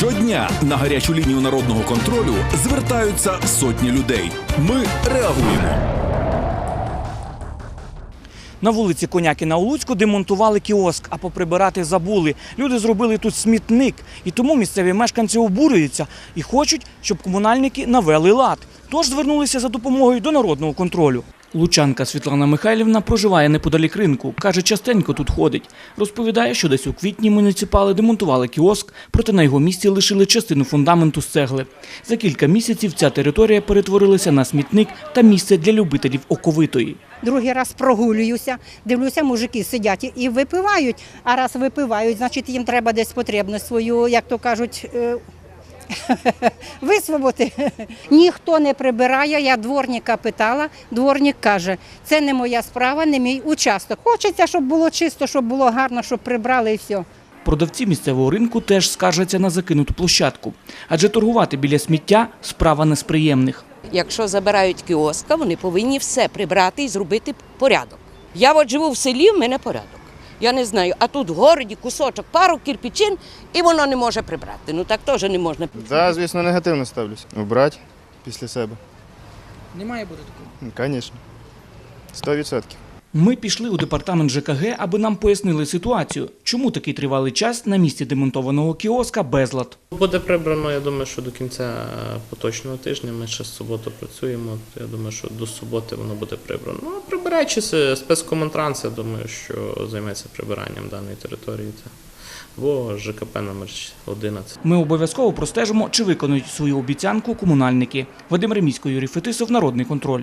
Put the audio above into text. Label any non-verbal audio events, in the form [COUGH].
Щодня на гарячу лінію народного контролю звертаються сотні людей. Ми реагуємо. На вулиці Конякіна у Луцьку демонтували кіоск, а поприбирати забули. Люди зробили тут смітник, і тому місцеві мешканці обурюються і хочуть, щоб комунальники навели лад. Тож звернулися за допомогою до народного контролю. Лучанка Світлана Михайлівна проживає неподалік ринку. Каже, частенько тут ходить. Розповідає, що десь у квітні муніципали демонтували кіоск, проте на його місці лишили частину фундаменту з цегли. За кілька місяців ця територія перетворилася на смітник та місце для любителів оковитої. Другий раз прогулююся, дивлюся, мужики сидять і- випивають. А раз випивають, значить їм треба десь потрібно свою, як то кажуть, е, [LAUGHS] висвободи. Ніхто не прибирає. Я дворника питала. Дворник каже, це не моя справа, не мій участок. Хочеться, щоб було чисто, щоб було гарно, щоб прибрали і все. Продавці місцевого ринку теж скаржаться на закинуту площадку, адже торгувати біля сміття справа не з приємних. Якщо забирають кіоска, вони повинні все прибрати і зробити порядок. Я от живу в селі, в мене порядок. Я не знаю, а тут в городі кусочок, пару кірпічин, і воно не може прибрати. Ну так теж не можна. Так, звісно, негативно ставлюсь. Убрати після себе. Не має бути такого. Звісно. Сто відсотків. Ми пішли у департамент ЖКГ, аби нам пояснили ситуацію, чому такий тривалий час на місці демонтованого кіоска безлад. Буде прибрано, я думаю, що до кінця поточного тижня. Ми ще з суботу працюємо. Я думаю, що до суботи воно буде прибрано. Ну, а прибираючи с- спецкоментранс, я думаю, що займеться прибиранням даної території. Або ЖКП номер 11. Ми обов'язково простежимо, чи виконують свою обіцянку комунальники. Вадим Ремісько, Юрій Фетисов, Народний контроль.